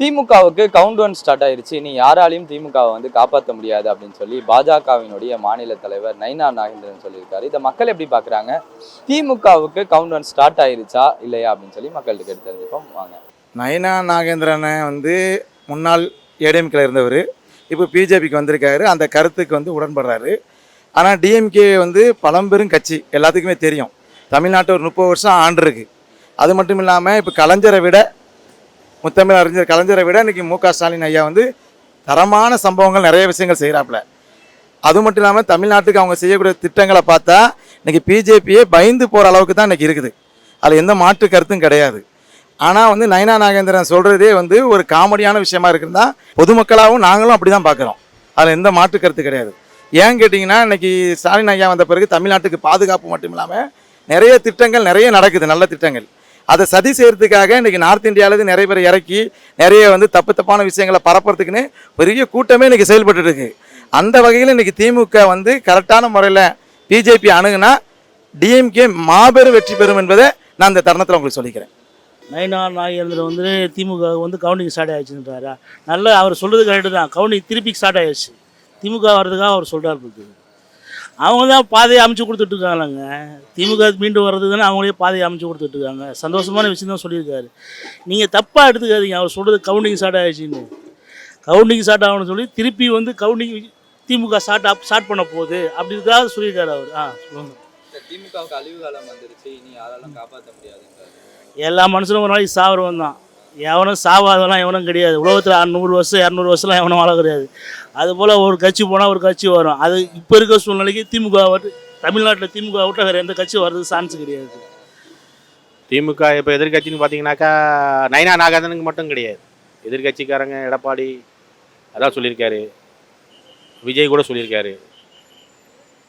திமுகவுக்கு count one start ஆயிருச்சு. இனி யாராலையும் திமுகவை வந்து காப்பாற்ற முடியாது அப்படின்னு சொல்லி பாஜகவினுடைய மாநில தலைவர் நைனா நாகேந்திரன் சொல்லியிருக்காரு. இதை மக்கள் எப்படி பார்க்குறாங்க திமுகவுக்கு கவுண்ட் ஒன் ஸ்டார்ட் ஆயிருச்சா இல்லையா அப்படின்னு சொல்லி மக்கள்கிட்ட கேட்டு தெரிஞ்சுப்போம். வாங்க. நயனா நாகேந்திரனை வந்து முன்னாள் ஏடிஎம்கேல இருந்தவர். இப்போ பிஜேபிக்கு வந்திருக்காரு. அந்த கருத்துக்கு வந்து உடன்படுறாரு. ஆனால் டிஎம்கே வந்து பழம்பெரும் கட்சி. எல்லாத்துக்குமே தெரியும். தமிழ்நாட்டில் ஒரு முப்பது வருஷம் ஆண்டு இருக்குது அது மட்டும் இல்லாமல் இப்போ கலைஞரை விட முத்தமிழ் அறிஞர் கலைஞரை விட இன்றைக்கி மு க ஸ்டாலின் ஐயா வந்து தரமான சம்பவங்கள் நிறைய விஷயங்கள் செய்கிறாப்புல அது மட்டும் இல்லாமல் தமிழ்நாட்டுக்கு அவங்க செய்யக்கூடிய திட்டங்களை பார்த்தா இன்றைக்கி பிஜேபியே பயந்து போகிற அளவுக்கு தான் இன்றைக்கி இருக்குது. அதில் எந்த மாற்று கருத்தும் கிடையாது. ஆனால் வந்து நயனா நாகேந்திரன் சொல்கிறதே வந்து ஒரு காமெடியான விஷயமா இருக்குன்னா பொதுமக்களாகவும் நாங்களும் அப்படி தான் பார்க்குறோம் அதில் எந்த மாற்று கருத்து கிடையாது. ஏன் கேட்டிங்கன்னா இன்னைக்கு ஸ்டாலின் ஐயா வந்த பிறகு தமிழ்நாட்டுக்கு பாதுகாப்பு மட்டும் இல்லாமல் நிறைய திட்டங்கள் நிறைய நடக்குது நல்ல திட்டங்கள். அதை சதி செய்யறதுக்காக இன்றைக்கி நார்த் இந்தியாவிலேருந்து நிறைய பேர் இறக்கி நிறைய வந்து தப்பு தப்பான விஷயங்களை பரப்புறதுக்குன்னு பெரிய கூட்டமே இன்றைக்கி செயல்பட்டு இருக்கு. அந்த வகையில் இன்றைக்கி திமுக வந்து கரெக்டான முறையில் பிஜேபி அணுகுனா டிஎம்கே மாபெரும் வெற்றி பெறும் என்பதை நான் இந்த தருணத்தில் உங்களுக்கு சொல்லிக்கிறேன். நயனா நாகேந்திரன் வந்து திமுக வந்து கவுண்டிங் ஸ்டார்ட் ஆகிடுச்சுன்றாரா நல்ல அவர் சொல்கிறது கரெக்டு தான். கவுண்டிங் திருப்பி ஸ்டார்ட் ஆகிடுச்சு திமுக வர்றதுக்காக அவர் சொல்கிறார் இருக்குது அவங்க தான் பாதையை அமைச்சு கொடுத்துட்டு இருக்காங்களாங்க. திமுக மீண்டும் வர்றது தானே அவங்களே பாதையை அமைச்சு கொடுத்துட்டு இருக்காங்க. சந்தோஷமான விஷயம் தான் சொல்லியிருக்காரு. நீங்கள் தப்பாக எடுத்துக்காதீங்க. அவர் சொல்கிறது கவுண்டிங் ஸ்டார்ட் ஆயிடுச்சுன்னு. கவுண்டிங் ஸ்டார்ட் ஆகணும்னு சொல்லி திருப்பி வந்து counting DMK start up start பண்ண போகுது. அப்படி இருக்கிறாரு சொல்லியிருக்காரு அவர். ஆ சொல்லுங்க. திமுகவுக்கு அழிவு காலம் வந்துருச்சு. இனி யாராலும் காப்பாற்ற முடியாது எல்லா மனுஷனும் ஒரு நாளைக்கு சாவரவன் தான். எவனும் சாவாதவெல்லாம் எவனும் கிடையாது. உலகத்தில் நூறு வருஷம் இரநூறு வருஷம்லாம் எவனும் வாழ கிடையாது. அதுபோல் ஒரு கட்சி போனால் ஒரு கட்சி வரும். அது இப்போ இருக்க சூழ்நிலைக்கு திமுக விட்டு தமிழ்நாட்டில் திமுக விட்டு வேறு எந்த கட்சி வர்றது சான்ஸ் கிடையாது. திமுக இப்போ எதிர்கட்சின்னு பார்த்தீங்கன்னாக்கா நயனா நாகாதனுக்கு மட்டும் கிடையாது. எதிர்கட்சிக்காரங்க எடப்பாடி அதான் சொல்லியிருக்காரு. விஜய் கூட சொல்லியிருக்காரு.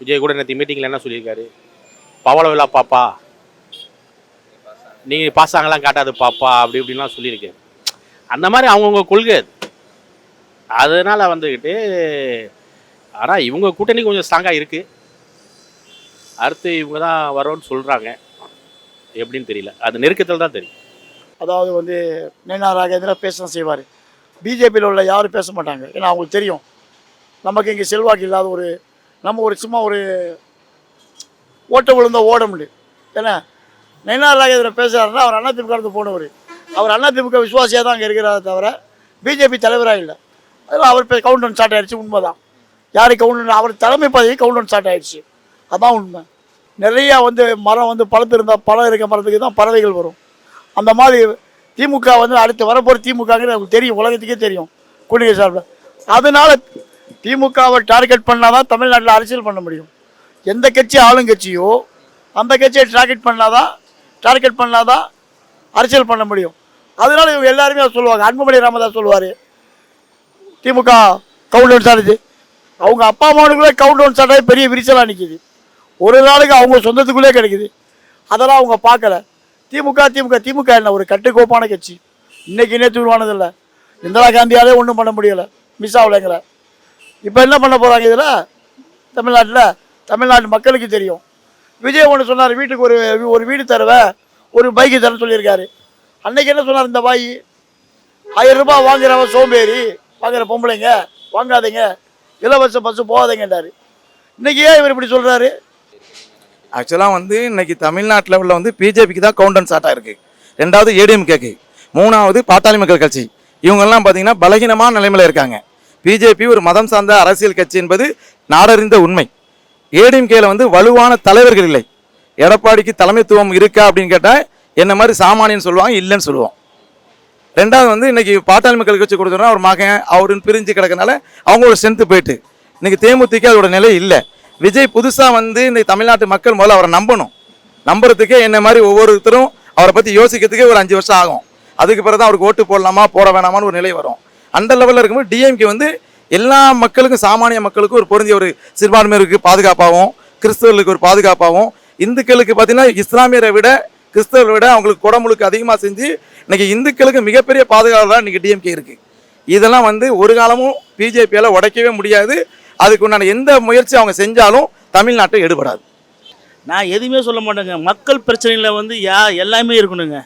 விஜய் கூட நேற்று மீட்டிங்கில் என்ன சொல்லியிருக்காரு? பவள விழா பாப்பா. நீங்கள் பாசாங்கெல்லாம் காட்டாது பாப்பா அப்படி இப்படின்லாம் சொல்லியிருக்கேன் அந்த மாதிரி அவங்கவுங்க கொள்கை அது. அதனால் வந்துக்கிட்டு ஆனால் இவங்க கூட்டணி கொஞ்சம் ஸ்ட்ராங்காக இருக்குது அடுத்து இவங்க தான் வரோன்னு சொல்கிறாங்க எப்படின்னு தெரியல. அது நெருக்கத்தில் தான் தெரியும். அதாவது வந்து நேனா ராகேந்திரா பேச செய்வார். பிஜேபியில் உள்ள யாரும் பேச மாட்டாங்க. ஏன்னா அவங்களுக்கு தெரியும். நமக்கு இங்கே செல்வாக்கு இல்லாத ஒரு நம்ம ஒரு சும்மா ஒரு ஓட்ட விழுந்தால் ஓட முடியும் ஏன்னா நயினார் ராகேந்திரன் பேசுகிறாருன்னா அவர் அண்ணா திமுக இருந்து போனவர். அவர் அண்ணா திமுக விசுவாசியாக தான் அங்கே இருக்கிறாரே தவிர பிஜேபி தலைவராக இல்லை. அதெல்லாம் அவர் பே கவுண்டவுன் ஸ்டார்ட் ஆயிடுச்சு உண்மை தான் யார் கவுண்டவுன் அவர் தலைமை பதவி கவுண்டவுன் ஸ்டார்ட் ஆயிடுச்சு. அதான் உண்மை. நிறையா வந்து மரம் வந்து பழத்து இருந்தால் பழம் இருக்க மரத்துக்கு தான் பறவைகள் வரும். அந்த மாதிரி திமுக வந்து அடுத்து வரப்போகிற திமுகங்கிறது நமக்கு தெரியும் உலகத்துக்கே தெரியும். கூட்டணி சார்பில் அதனால் திமுகவை டார்கெட் பண்ணால் தான் தமிழ்நாட்டில் அரசியல் பண்ண முடியும். எந்த கட்சி ஆளுங்கட்சியோ அந்த கட்சியை டார்கெட் பண்ணால் தான் டார்கெட் பண்ணால் தான் அரசியல் பண்ண முடியும். அதனால இவங்க எல்லாருமே சொல்லுவாங்க. அன்புமணி ராமதாஸ் சொல்லுவார். திமுக கவுண்ட் டவுன் ஸ்டார்ட் அவங்க அப்பா அம்மாவுக்குள்ளே கவுண்ட் டவுன் ஆகி பெரிய விரிசலாக நிற்கிது ஒரு நாளைக்கு அவங்க சொந்தத்துக்குள்ளே கிடைக்குது. அதெல்லாம் அவங்க பார்க்கல. திமுக திமுக திமுக என்ன ஒரு கட்டுக்கோப்பான கட்சி. இன்றைக்கி நேற்று உருவானதில்லை. இந்திரா காந்தியாலே ஒன்றும் பண்ண முடியலை. மிஸ் ஆகலைங்கள இப்போ என்ன பண்ண போகிறாங்க இதில்? தமிழ்நாட்டில்? தமிழ்நாட்டு மக்களுக்கு தெரியும். விஜய் ஒன்று சொன்னார் வீட்டுக்கு ஒரு ஒரு வீடு தருவேன் ஒரு பைக்கு தர சொல்லியிருக்காரு. அன்னைக்கு என்ன சொன்னார் இந்த பாய்? ஆயிரம் ரூபாய் வாங்குறவன் சோம்பேறி. வாங்குற பொம்பளைங்க வாங்காதீங்க. இலவச பஸ்ஸு போகாதீங்கன்றாரு. இன்னைக்கு ஏன் இவர் இப்படி சொல்கிறாரு ஆக்சுவலாக வந்து இன்னைக்கு தமிழ்நாட்டில் உள்ள வந்து பிஜேபிக்கு தான் கவுண்டன் சாட்டாக இருக்குது ரெண்டாவது ஏடிஎம்கேக்கு மூணாவது பாட்டாளி மக்கள் கட்சி. இவங்கெல்லாம் பார்த்தீங்கன்னா பலகீனமான நிலைமையில் இருக்காங்க. பிஜேபி ஒரு மதம் சார்ந்த அரசியல் கட்சி என்பது நாடறிந்த உண்மை. ஏடிஎம்கேல வந்து வலுவான தலைவர்கள் இல்லை. எடப்பாடிக்கு தலைமைத்துவம் இருக்கா அப்படின்னு கேட்டால் என்ன மாதிரி சாமானியன் சொல்லுவாங்க இல்லைன்னு சொல்லுவோம். ரெண்டாவது வந்து இன்னைக்கு பாட்டாளி மக்கள் கட்சி கொடுத்தோம்னா ஒரு மகன் அவருன்னு பிரிஞ்சு கிடக்கனால அவங்களோட ஸ்ட்ரென்த்து போயிட்டு. இன்னைக்கு தேமுதிக அதோட நிலை இல்லை. விஜய் புதுசாக வந்து இந்த தமிழ்நாட்டு மக்கள் முதல்ல அவரை நம்பணும். நம்புறதுக்கே என்ன மாதிரி ஒவ்வொருத்தரும் அவரை பற்றி யோசிக்கிறதுக்கே ஒரு அஞ்சு வருஷம் ஆகும். அதுக்கு பிறகு தான் அவருக்கு ஓட்டு போடலாமா போட வேணாமான்னு ஒரு நிலை வரும். அந்த லெவலில் இருக்கும்போது டிஎம்கே வந்து எல்லா மக்களுக்கும் சாமானிய மக்களுக்கும் ஒரு பொருந்திய ஒரு சிறுபான்மையருக்கு பாதுகாப்பாகவும் கிறிஸ்தவர்களுக்கு ஒரு பாதுகாப்பாகவும். இந்துக்களுக்கு பார்த்தீங்கன்னா இஸ்லாமியரை விட கிறிஸ்தவர்களை விட அவங்களுக்கு குடமுழுக்கு அதிகமாக செஞ்சு இன்றைக்கி இந்துக்களுக்கு மிகப்பெரிய பாதுகாப்பு தான் இன்றைக்கி டிஎம்கே இருக்குது இதெல்லாம் வந்து ஒரு காலமும் பிஜேபியால் உடைக்கவே முடியாது. அதுக்கு உண்டான எந்த முயற்சி அவங்க செஞ்சாலும் தமிழ்நாட்டை எடுபடாது. நான் எதுவுமே சொல்ல மாட்டேங்க. மக்கள் பிரச்சனையில் வந்து யா எல்லாமே இருக்கணுங்க.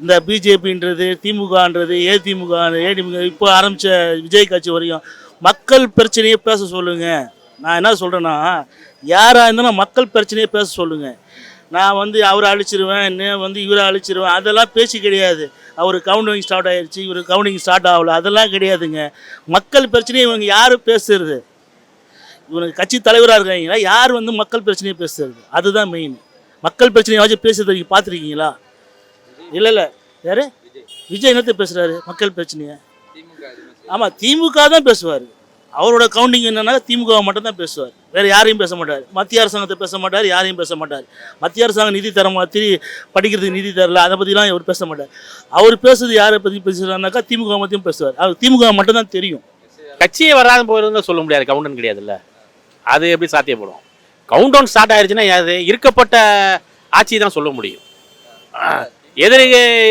இந்த பிஜேபின்றது திமுகன்றது ஏதிமுக ஏடிமுக இப்போ ஆரம்பித்த விஜய் கட்சி வரையும். மக்கள் பிரச்சனையை பேச சொல்லுங்கள் நான் என்ன சொல்கிறேன்னா யாராக இருந்தாலும் மக்கள் பிரச்சனையை பேச சொல்லுங்கள் நான் வந்து அவரை அழிச்சிருவேன் இன்னும் வந்து இவரை அழிச்சிருவேன் அதெல்லாம் பேச்சு கிடையாது. அவர் கவுண்டிங் ஸ்டார்ட் ஆயிடுச்சு இவர் கவுண்டிங் ஸ்டார்ட் ஆகல அதெல்லாம் கிடையாதுங்க. மக்கள் பிரச்சனையை இவங்க யார் பேசுறது? இவனுக்கு கட்சி தலைவராக இருக்காங்களா? யார் வந்து மக்கள் பிரச்சனையை பேசுறது? அதுதான் மெயின் மக்கள் பிரச்சனையை வச்சு பேசுறது நீங்கள் பார்த்துருக்கீங்களா? இல்லை இல்லை. யார்? விஜய். என்னத்தை பேசுகிறாரு மக்கள் பிரச்சனையை? ஆமாம் திமுக தான் பேசுவார். அவரோட கவுண்டிங் என்னன்னா திமுக மட்டும் தான் பேசுவார். வேறு யாரையும் பேச மாட்டார். மத்திய அரசாங்கத்தை பேச மாட்டார் யாரையும் பேச மாட்டார். மத்திய அரசாங்கம் நிதி தர மாதிரி படிக்கிறதுக்கு நிதி தரல அதை பற்றிலாம் அவர் பேச மாட்டார். அவர் பேசுறது யாரை பற்றி பேசுகிறாருனாக்கா திமுக பற்றியும் பேசுவார். அவர் திமுக மட்டும் தான் தெரியும். கட்சியே வராது போயிருந்தா சொல்ல முடியாது கவுண்டன் கிடையாதுல்ல. அது எப்படி சாத்தியப்படும்? கவுண்ட் டவுன் ஸ்டார்ட் ஆயிடுச்சுன்னா அது இருக்கப்பட்ட ஆட்சி தான் சொல்ல முடியும். எதிரி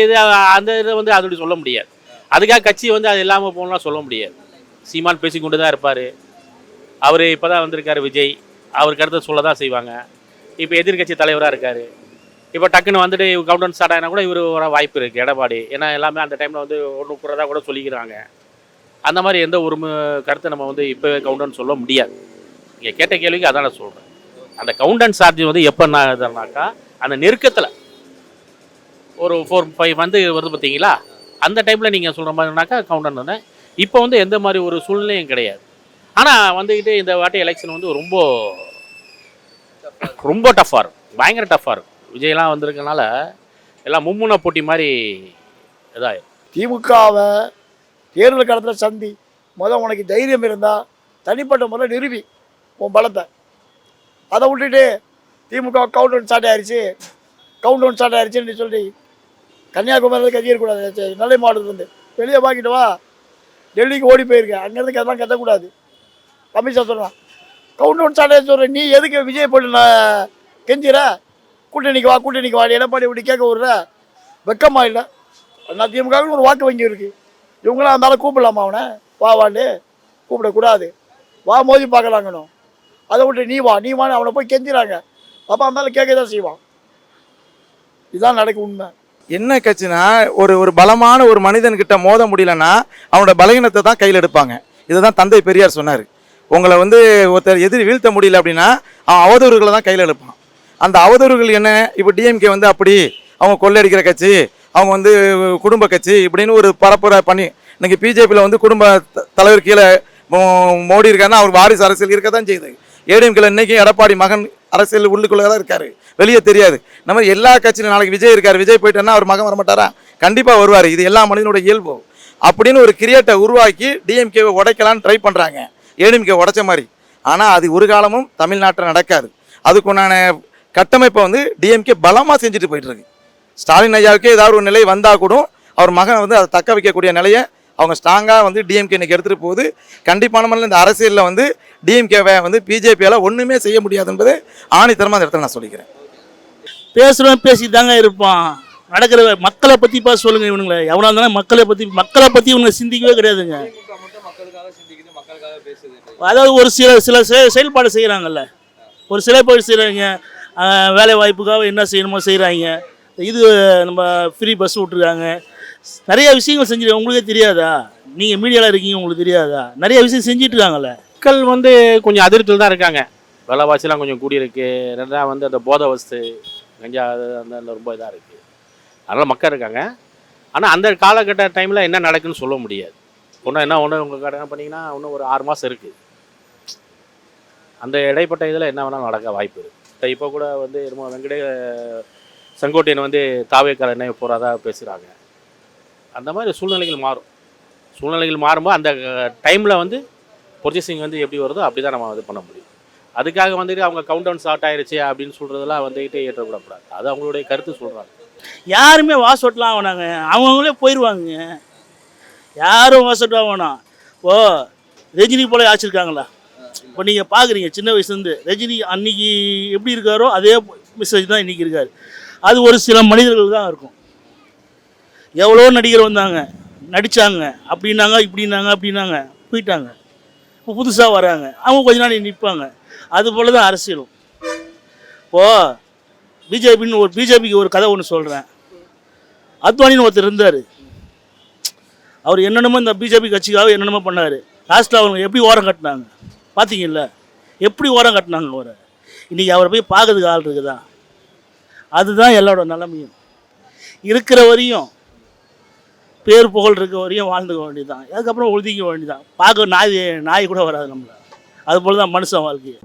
இது அந்த இதை வந்து அது சொல்ல முடியாது. அதுக்காக கட்சி வந்து அது இல்லாமல் போகணும்லாம் சொல்ல முடியாது. சீமான் பேசிக்கொண்டு தான் இருப்பார். அவர் இப்போ தான் வந்திருக்காரு விஜய். அவருக்கு அடுத்து சொல்ல தான் செய்வாங்க. இப்போ எதிர்க்கட்சி தலைவராக இருக்கார். இப்போ டக்குன்னு வந்துட்டு இவர் கவுண்டன்ஸ் ஸ்டார்ட் ஆகினா கூட இவர் வர வாய்ப்பு இருக்குது எடப்பாடி. ஏன்னா எல்லாமே அந்த டைமில் வந்து ஒன்று கூடதா கூட சொல்லிக்கிறாங்க. அந்த மாதிரி எந்த ஒரு கருத்தை நம்ம வந்து இப்போவே கவுண்டன் சொல்ல முடியாது. இங்கே கேட்ட கேள்விக்கு அதான் நான் சொல்கிறேன் அந்த கவுண்டன் சார்ஜ் வந்து எப்போ நான் அந்த நெருக்கத்தில் ஒரு ஃபோர் ஃபைவ் மந்த்து வருது பார்த்தீங்களா அந்த டைமில் நீங்கள் சொல்கிற மாதிரினாக்கா கவுண்டன் இப்போ வந்து எந்த மாதிரி ஒரு சூழ்நிலையும் கிடையாது. ஆனால் வந்துக்கிட்டு இந்த வாட்டி எலெக்ஷன் வந்து ரொம்ப ரொம்ப டஃப்பாக இருக்கும். பயங்கர டஃப்பாக இருக்கும். விஜய்லாம் வந்திருக்கனால எல்லாம் மும்முனை போட்டி மாதிரி இதாயிரும். திமுகவை தேர்தல் காலத்தில் சந்தி. முதல் உனக்கு தைரியம் இருந்தால் தனிப்பட்ட முறையில் நிறுவி உன் பலத்தை. அதை விட்டுட்டு திமுக கவுண்ட் டவுன் ஸ்டார்ட் ஆயிடுச்சு கவுண்ட் டவுன் ஸ்டார்ட் ஆயிடுச்சுன்னு சொல்லி கன்னியாகுமரியில் கத்தியக்கூடாது நெல்லை மாவட்டத்துலேருந்து வெளியே வாங்கிட்டு வா. டெல்லிக்கு ஓடி போயிருக்கேன் அங்கேருந்து அதெல்லாம் கத்தக்கூடாது. கமிஷன் சொல்கிறான் கவுண்ட் டவுன் சொல்கிறேன் நீ எதுக்கு விஜய் போட்டு நான் கெஞ்சிற? கூட்டணிக்கு வா கூட்டணிக்கு வா. எடப்பாடி இப்படி கேட்க விட்ற? வெக்கமா இல்லை. நான் திமுகவுக்கு ஒரு வாக்கு வங்கி இருக்குது இவங்களாம் இருந்தாலும் கூப்பிடலாமா அவனை? வா வாண்டு கூப்பிடக்கூடாது. வா மோதி பார்க்கலாங்கணும் அதை விட்டு நீ வா. நீ வான்னு அவனை போய் கெஞ்சுறாங்க. அப்போ இருந்தாலும் கேட்க தான் செய்வான். இதுதான் நடக்கும் உண்மை. என்ன கட்சினா ஒரு ஒரு பலமான ஒரு மனிதன்கிட்ட மோத முடியலன்னா அவனோட பலகீனத்தை தான் கையில் எடுப்பாங்க. இதுதான் தந்தை பெரியார் சொன்னார். உங்களை வந்து ஒருத்தர் எதிரி வீழ்த்த முடியல அப்படின்னா அவன் அவதூறுகளை தான் கையில் எடுப்பான். அந்த அவதூறுகள் என்ன? இப்போ டிஎம்கே வந்து அப்படி அவங்க கொள்ளையடிக்கிற கட்சி அவங்க வந்து குடும்ப கட்சி இப்படின்னு ஒரு பரப்புரை பண்ணி இன்றைக்கி பிஜேபியில் வந்து குடும்ப த- தலைவர் கீழே மோ- மோடி இருக்காருன்னா அவர் வாரிசு அரசியல் இருக்க தான் செய்யுது ஏடிஎம்கேல இன்றைக்கும் எடப்பாடி மகன் அரசியல் உள்ளுக்குள்ளே தான் இருக்காரு. வெளியே தெரியாது. இந்த மாதிரி எல்லா கட்சியிலும் நாளைக்கு விஜய் இருக்கார். விஜய் போயிட்டேன்னா அவர் மகன் வரமாட்டாரா? கண்டிப்பாக வருவார். இது எல்லா மனிதனோட இயல்பு. அப்படின்னு ஒரு கிரியேட்டை உருவாக்கி டிஎம்கேவை உடைக்கலான்னு ட்ரை பண்ணுறாங்க ஏடிஎம்கே உடைச்ச மாதிரி. ஆனால் அது ஒரு காலமும் தமிழ்நாட்டில் நடக்காது. அதுக்குண்டான கட்டமைப்பை வந்து டிஎம்கே பலமாக செஞ்சுட்டு போயிட்டுருக்கு ஸ்டாலின் ஐயாவுக்கே ஏதாவது ஒரு நிலை வந்தால் கூட அவர் மகன் வந்து அதை தக்க வைக்கக்கூடிய நிலையை அவங்க ஸ்ட்ராங்காக வந்து டிஎம்கே இன்னைக்கு எடுத்துகிட்டு போகுது. கண்டிப்பான முறையில் இந்த அரசியலில் வந்து டிஎம்கேவை வந்து பிஜேபியால் ஒன்றுமே செய்ய முடியாது என்பது ஆணித்தரமாக அந்த இடத்துல நான் சொல்லிக்கிறேன். பேசுகிறவன் பேசிட்டு தாங்க இருப்பான். நடக்கிற மக்களை பற்றி பார்த்து சொல்லுங்கள் இவனுங்களை. எவ்வளோ இருந்தாலும் மக்களை பற்றி மக்களை பற்றி இவங்க சிந்திக்கவே கிடையாதுங்க. அதாவது ஒரு சில சில செ- செயல்பாடு செய்கிறாங்கல்ல ஒரு செயல்பாடு செய்கிறாங்க வேலை வாய்ப்புக்காக என்ன செய்யணுமோ செய்கிறாங்க இது நம்ம ஃப்ரீ பஸ் விட்ருக்காங்க நிறைய விஷயங்கள் செஞ்சுருக்காங்க உங்களுக்கே தெரியாதா? நீங்கள் மீடியாவில் இருக்கீங்க உங்களுக்கு தெரியாதா? நிறைய விஷயம் செஞ்சுட்டு இருக்காங்கல்ல. மக்கள் வந்து கொஞ்சம் அதிருப்தியில் தான் இருக்காங்க. விலைவாசிலாம் கொஞ்சம் கூடியிருக்கு ரெண்டாவது வந்து அந்த போத வஸ்து கஞ்சா அது அந்த ரொம்ப இதாக இருக்குது அதனால் மக்கள் இருக்காங்க. ஆனால் அந்த காலகட்ட டைமில் என்ன நடக்குன்னு சொல்ல முடியாது. ஒன்றும் என்ன ஒன்று உங்கள் கடை பண்ணிங்கன்னா இன்னும் ஒரு ஆறு மாதம் இருக்குது அந்த இடைப்பட்ட இதில் என்ன வேணாலும் நடக்க வாய்ப்பு இருக்குது இப்போ கூட வந்து என்னமோ வெங்கடே செங்கோட்டையன் வந்து தாவேக்கார என்ன போகிறதா பேசுகிறாங்க அந்த மாதிரி சூழ்நிலைகள் மாறும். சூழ்நிலைகள் மாறும்போது அந்த டைமில் வந்து பொர்ச்சேசிங் வந்து எப்படி வருதோ அப்படி தான் நம்ம இது பண்ண முடியும். அதுக்காக வந்துட்டு அவங்க கவுண்ட் டவுன் ஸ்டார்ட் ஆயிடுச்சு அப்படின்னு சொல்கிறதெல்லாம் வந்துக்கிட்டே ஏற்றக்கூடக்கூடாது அது அவங்களுடைய கருத்து சொல்கிறாங்க யாருமே வாஸ் அவுட்லாம் வேணாங்க அவங்கவுங்களே போயிடுவாங்க யாரும் வாஸ் அவுட் வேணாம் ஓ ரஜினி போல ஆச்சிருக்காங்களா? இப்போ நீங்கள் பார்க்குறீங்க சின்ன வயசுலேருந்து ரஜினி அன்னைக்கு எப்படி இருக்காரோ அதே மெசேஜ் தான் இன்றைக்கி இருக்கார். அது ஒரு சில மனிதர்கள் தான் இருக்கும். எவ்வளோ நடிகர் வந்தாங்க? நடித்தாங்க அப்படின்னாங்க இப்படின்னாங்க அப்படின்னாங்க. போயிட்டாங்க. இப்போ புதுசாக வராங்க. அவங்க கொஞ்ச நாள் நிற்பாங்க அது போல் தான் அரசியலும். இப்போது பிஜேபின்னு ஒரு பிஜேபிக்கு ஒரு கதை ஒன்று சொல்கிறேன் அத்வானின்னு ஒருத்தர் இருந்தார். அவர் என்னென்னமோ இந்த பிஜேபி கட்சிக்காக என்னென்னமோ பண்ணார். லாஸ்ட்டில் அவங்க எப்படி ஓரம் கட்டினாங்க? பார்த்தீங்கல்ல எப்படி ஓரம் கட்டினாங்க அவரை? இன்றைக்கி அவரை போய் பார்க்கறதுக்கு ஆள் இருக்குதா? அதுதான் எல்லாரோட நிலமையும். இருக்கிற வரையும் பேர் புகழ் இருக்க வரையும் வாழ்ந்துக்க வேண்டியதுதான். அதுக்கப்புறம் ஒழுதிக்க வேண்டியதுதான். பார்க்க நாய் நாய் கூட வராது நம்மளை. அதுபோல் தான் மனுஷன் வாழ்க்கை